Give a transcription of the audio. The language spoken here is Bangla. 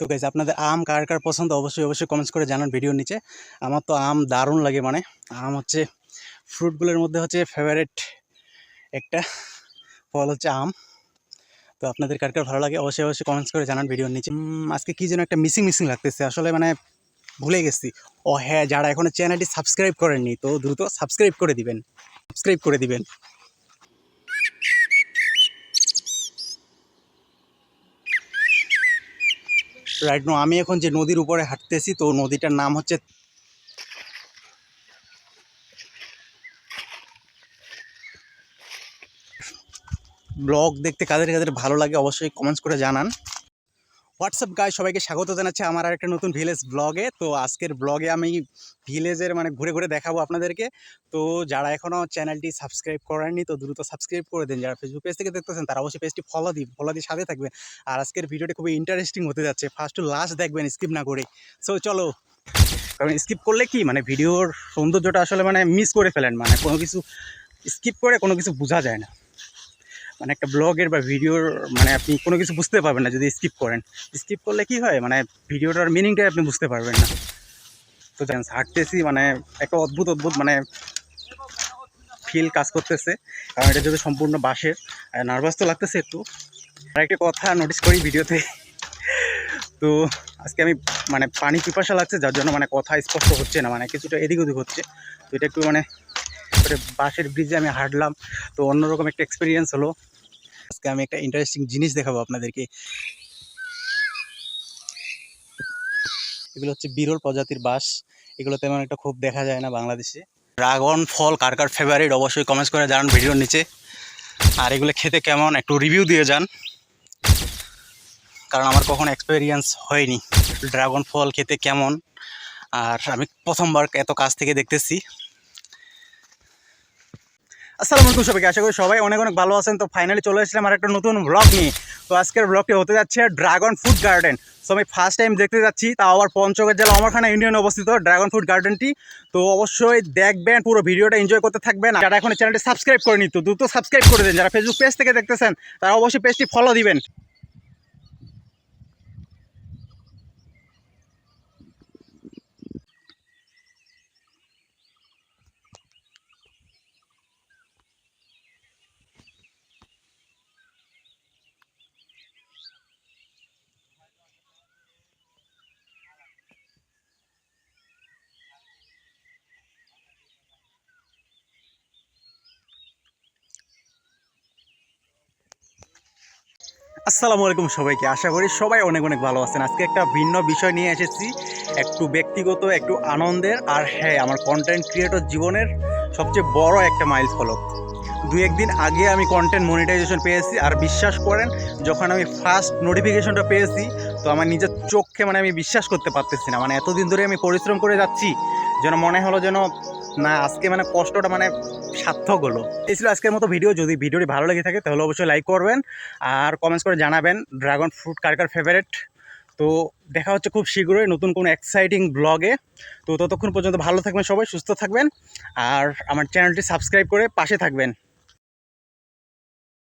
তো গাইজ আপনাদের আম কার কার পছন্দ, অবশ্যই অবশ্যই কমেন্টস করে জানান ভিডিওর নিচে। আমার তো আম দারুণ লাগে মানে। আম হচ্ছে ফ্রুটগুলোর মধ্যে হচ্ছে ফেভারিট একটা ফল হচ্ছে আম। তো আপনাদের কার কার ভালো লাগে, অবশ্যই অবশ্যই কমেন্টস করে জানান ভিডিওর নিচে। আজকে কী যেন একটা মিসিং মিসিং লাগতেছে। আসলে মানে ভুলে গেছি। ও হ্যাঁ যারা এখনও চ্যানেলটি সাবস্ক্রাইব করেননি, তো দ্রুত সাবস্ক্রাইব করে দিবেন। সাবস্ক্রাইব করে দিবেন। রাইট নো আমি এখন যে নদীর উপরে হাঁটতেছি, তো নদীটার নাম হচ্ছে ব্লগ দেখতে কাদের কাদের ভালো লাগে অবশ্যই কমেন্টস করে জানান। হোয়াটসঅ্যাপ গায়ে সবাইকে স্বাগত জানাচ্ছি আমার আর একটা নতুন ভিলেজ ব্লগে তো আজকের ব্লগে আমি ভিলেজের মানে ঘুরে ঘুরে দেখাবো আপনাদেরকে। তো যারা এখনও চ্যানেলটি সাবস্ক্রাইব করেননি, তো দ্রুত সাবস্ক্রাইব করে দিন। যারা ফেসবুক পেজ থেকে দেখতেছেন, তারা অবশ্যই পেজটি ফলো দিন ফলো দিয়ে সাথে থাকবেন। আর আজকের ভিডিওটি খুবই ইন্টারেস্টিং হতে যাচ্ছে। ফার্স্ট টু লাস্ট দেখবেন স্কিপ না করে সো চলো। কারণ স্কিপ করলে কি? মানে ভিডিওর সৌন্দর্যটা আসলে মানে মিস করে ফেলেন। মানে কোনো কিছু স্কিপ করে কোনো কিছু বোঝা যায় না। মানে একটা ব্লগের বা ভিডিওর মানে আপনি কোনো কিছু বুঝতে পারবেন না যদি স্কিপ করেন। স্কিপ করলে কি হয়? মানে ভিডিওটার মিনিংটাই আপনি বুঝতে পারবেন না। তো জানেন হাঁটতেছি মানে একটা অদ্ভুত অদ্ভুত মানে ফিল কাজ করতেছে। কারণ এটা যদি সম্পূর্ণ বাসের নার্ভাস তো লাগতেছে একটু। আর একটা কথা নোটিস করি ভিডিওতে। তো আজকে আমি মানে পানি পিপাসা লাগছে, যার জন্য মানে কথা স্পষ্ট হচ্ছে না মানে কিছুটা এদিক ওদিক হচ্ছে। তো এটা একটু মানে করে বাসের ব্রিজে আমি হাঁটলাম। তো অন্যরকম একটা এক্সপিরিয়েন্স হলো। আজকে আমি একটা ইন্টারেস্টিং জিনিস দেখাবো আপনাদেরকে। এগুলো হচ্ছে বিরল প্রজাতির বাস এগুলো তেমন একটা খুব দেখা যায় না বাংলাদেশে। ড্রাগন ফল, কার কার ফেভারিট অবশ্যই কমেন্টস করে জানান ভিডিওর নিচে। আর এগুলো খেতে কেমন, একটু রিভিউ দিয়ে যান। কারণ আমার কখনো এক্সপেরিয়েন্স হয়নি। ড্রাগন ফল খেতে কেমন। আর আমি প্রথমবার এত কাছ থেকে দেখতেছি। আসসালামু আলাইকুম সবাইকে, আশা করি সবাই অনেক অনেক ভালো আছেন। তো ফাইনালি চলে এসেছিলাম আর একটা নতুন ব্লগ নিয়ে। তো আজকের ব্লগটি হতে যাচ্ছে ড্রাগন ফুড গার্ডেন সো আমি ফার্স্ট টাইম দেখতে যাচ্ছি, তাও আবার পঞ্চগড় জেলা আমারখানা ইউনিয়নে অবস্থিত ড্রাগন ফুড গার্ডেনটি তো অবশ্যই দেখবেন, পুরো ভিডিওটা এনজয় করতে থাকবেন। যারা এখন চ্যানেলটি সাবস্ক্রাইব করে নিত দ্রুত সাবস্ক্রাইব করে দিন। যারা ফেসবুক পেজ থেকে দেখতেছেন, তারা অবশ্যই পেজটি ফলো দিবেন। আসসালামু আলাইকুম সবাইকে। আশা করি সবাই অনেক অনেক ভালো আছেন। আজকে একটা ভিন্ন বিষয় নিয়ে এসেছি। একটু ব্যক্তিগত, একটু আনন্দের। আর হ্যাঁ আমার কন্টেন্ট ক্রিয়েটর জীবনের সবচেয়ে বড় একটা মাইল ফলক দু একদিন আগে আমি কন্টেন্ট মনিটাইজেশন পেয়েছি। আর বিশ্বাস করেন, যখন আমি ফার্স্ট নোটিফিকেশনটা পেয়েছি, তো আমার নিজের চোখে মানে আমি বিশ্বাস করতে পারতেছি না। মানে এতদিন ধরে আমি পরিশ্রম করে যাচ্ছি, যেন মনে হলো যেন, না, আজকে মানে কষ্টটা মানে সার্থক হলো এই ছিল আজকের মতো ভিডিও। যদি ভিডিওটি ভালো লেগে থাকে, তাহলে অবশ্যই লাইক করবেন আর কমেন্টস করে জানাবেন ড্রাগন ফ্রুট কার কার ফেভারেট তো দেখা হচ্ছে খুব শীঘ্রই নতুন কোনো এক্সাইটিং ব্লগে তো ততক্ষণ পর্যন্ত ভালো থাকবেন সবাই, সুস্থ থাকবেন। আর আমার চ্যানেলটি সাবস্ক্রাইব করে পাশে থাকবেন।